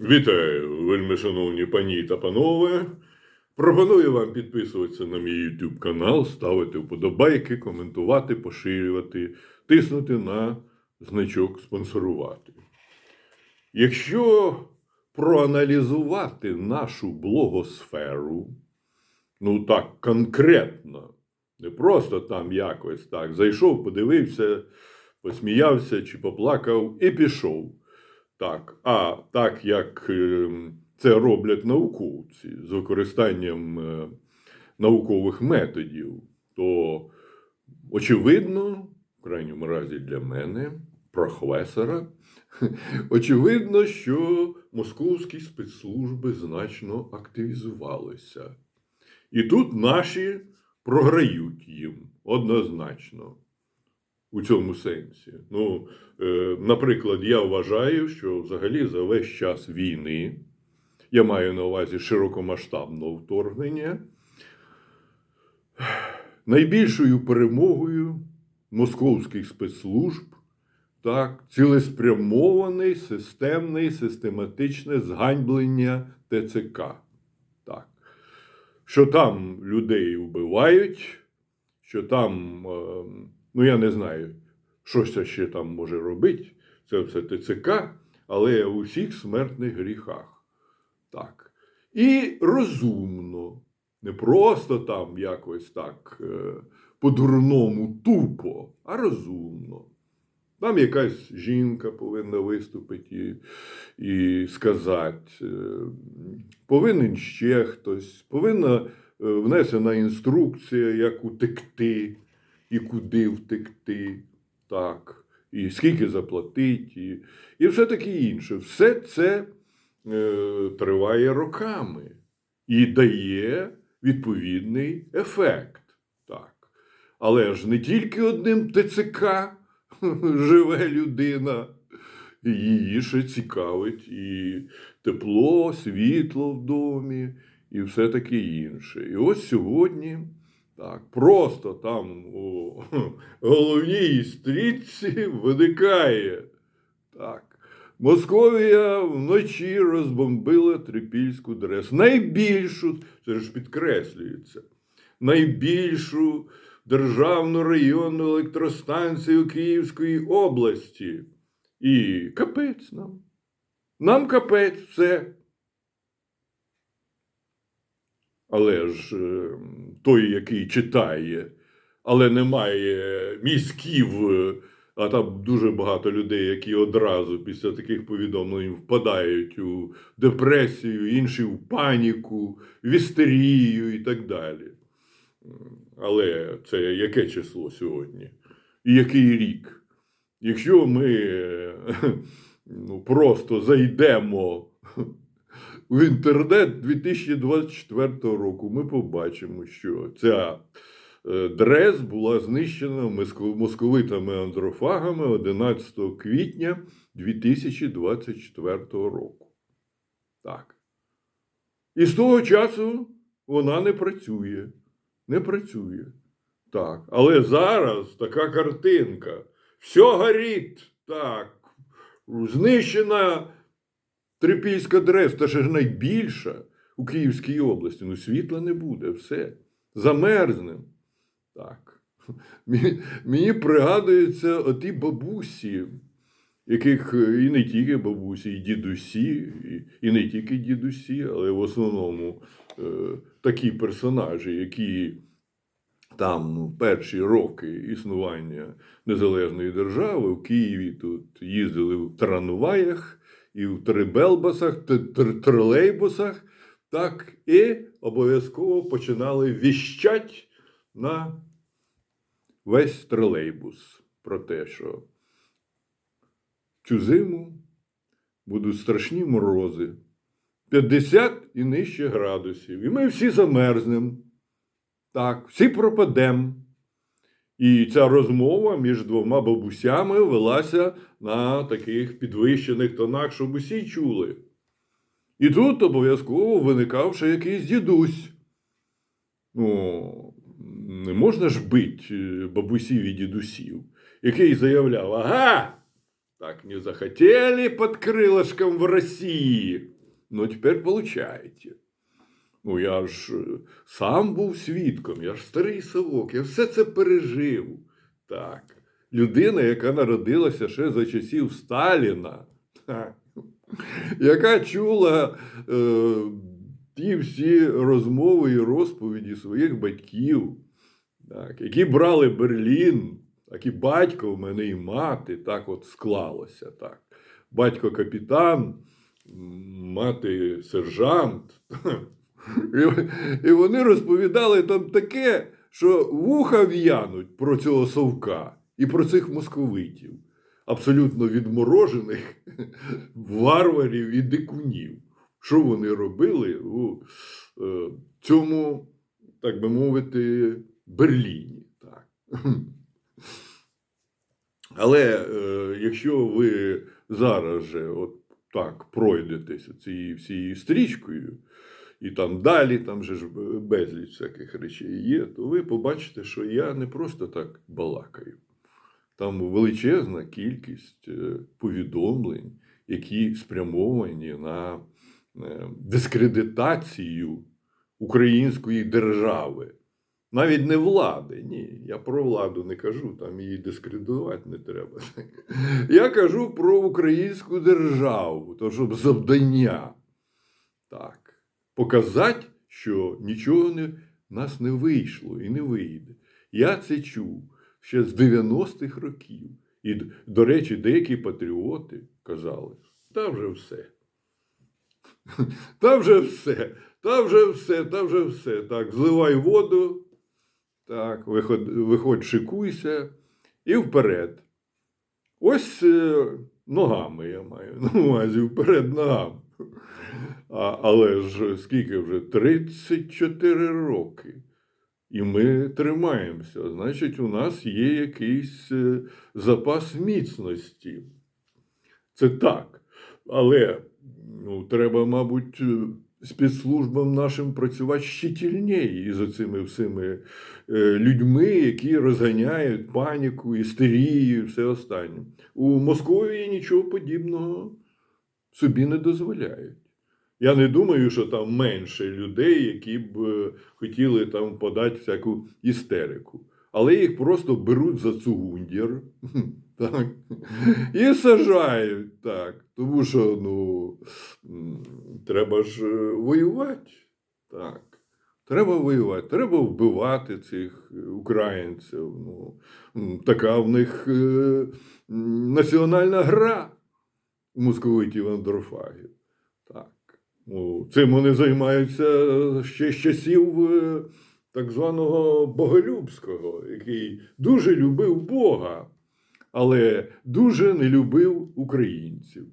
Вітаю, вельми шановні пані та панове. Пропоную вам підписуватися на мій YouTube канал, ставити вподобайки, коментувати, поширювати, тиснути на значок спонсорувати. Якщо проаналізувати нашу блогосферу, ну так конкретно, не просто там якось так, зайшов, подивився, посміявся чи поплакав і пішов. Так, а так як е, це роблять науковці з використанням е, наукових методів, то очевидно, в крайньому разі для мене, професора, очевидно, що московські спецслужби значно активізувалися. І тут наші програють їм однозначно у цьому сенсі. Ну, е, наприклад, я вважаю, що взагалі за весь час війни, я маю на увазі широкомасштабного вторгнення, найбільшою перемогою московських спецслужб так, цілеспрямований, системний, систематичне зганьблення ТЦК. Так. Що там людей вбивають, що там, е, ну я не знаю, що це ще там може робити, це все ТЦК, але у всіх смертних гріхах. Так. І розумно, не просто там якось так е, по-дурному тупо, а розумно. Там якась жінка повинна виступити і, і сказати, е, повинен ще хтось, повинна е, внесена інструкція, як утекти і куди втекти, так, і скільки заплатити, і, і все таке інше. Все це е, триває роками і дає відповідний ефект. Так. Але ж не тільки одним ТЦК живе людина, її ще цікавить і тепло, світло в домі, і все таке інше. І ось сьогодні. Так, просто там у головній стрічці виникає. Так. Московія вночі розбомбила Трипільську дрес. Найбільшу, це ж підкреслюється, найбільшу державну районну електростанцію Київської області. І капець нам. Нам капець все. Але ж е, той, який читає, але не має мізків, е, а там дуже багато людей, які одразу після таких повідомлень впадають у депресію, інші в паніку, в істерію і так далі. Але це яке число сьогодні? І який рік? Якщо ми е, ну, просто зайдемо в інтернет 2024 року, ми побачимо, що ця е, дрес була знищена московитами андрофагами 11 квітня 2024 року. Так. І з того часу вона не працює. Не працює. Так. Але зараз така картинка. Все горить. Так. Знищена Трипільська дрес, та ще ж найбільша у Київській області. Ну, світла не буде, все. Замерзнем. Так. Мені, пригадуються оті бабусі, яких е, і не тільки бабусі, і дідусі, і, і не тільки дідусі, але в основному е, такі персонажі, які там ну, перші роки існування незалежної держави в Києві тут їздили в трамваях і в трибелбасах, тролейбусах, так і обов'язково починали віщать на весь тролейбус про те, що цю зиму будуть страшні морози. 50 і нижче градусів. І ми всі замерзнемо. Так, всі пропадемо. І ця розмова між двома бабусями велася на таких підвищених тонах, щоб усі чули. І тут обов'язково виникав ще якийсь дідусь. Ну, не можна ж бити е, бабусів і дідусів, який заявляв: ага, Так, не захотели под крылышком в России. Ну, тепер получаєте. Ну, я ж е, сам був свідком, я ж старий совок, я все це пережив. Так. Людина, яка народилася ще за часів Сталіна, яка чула е, ті всі розмови і розповіді своїх батьків, так, які брали Берлін, так і батько в мене і мати, так от склалося. Так. Батько капітан, мати сержант. І, вони розповідали там таке, що вуха в'януть про цього совка і про цих московитів, абсолютно відморожених варварів і дикунів. Що вони робили у е, цьому, так би мовити, Берліні. Так. Але е, якщо ви зараз же от так пройдетеся цією всією стрічкою, і там далі, там же ж безліч всяких речей є, то ви побачите, що я не просто так балакаю. Там величезна кількість е, повідомлень, які спрямовані на е, дискредитацію української держави. Навіть не влади, ні. Я про владу не кажу, там її дискредитувати не треба. Я кажу про українську державу, то щоб завдання. Так. Показати, що нічого не, нас не вийшло і не вийде. Я це чув ще з 90-х років. І, до речі, деякі патріоти казали, та вже все. Та вже все, та вже все, та вже все. Так, зливай воду, так, виходь, виходь шикуйся і вперед. Ось е, ногами я маю на вперед ногами. А, але ж скільки вже? 34 роки. І ми тримаємося. Значить, у нас є якийсь е, запас міцності. Це так. Але ну, треба, мабуть, е, спецслужбам нашим працювати щитільніше із цими всіми е, людьми, які розганяють паніку, істерію і все останнє. У Московії нічого подібного собі не дозволяють. Я не думаю, що там менше людей, які б е, хотіли там подати всяку істерику. Але їх просто беруть за цугундір так, і сажають так. Тому що ну, треба ж е, воювати. Так. Треба воювати, треба вбивати цих українців. Ну, така в них е, національна гра у московитів андрофагів. Так. Ну, цим вони займаються ще з часів е, так званого Боголюбського, який дуже любив Бога, але дуже не любив українців.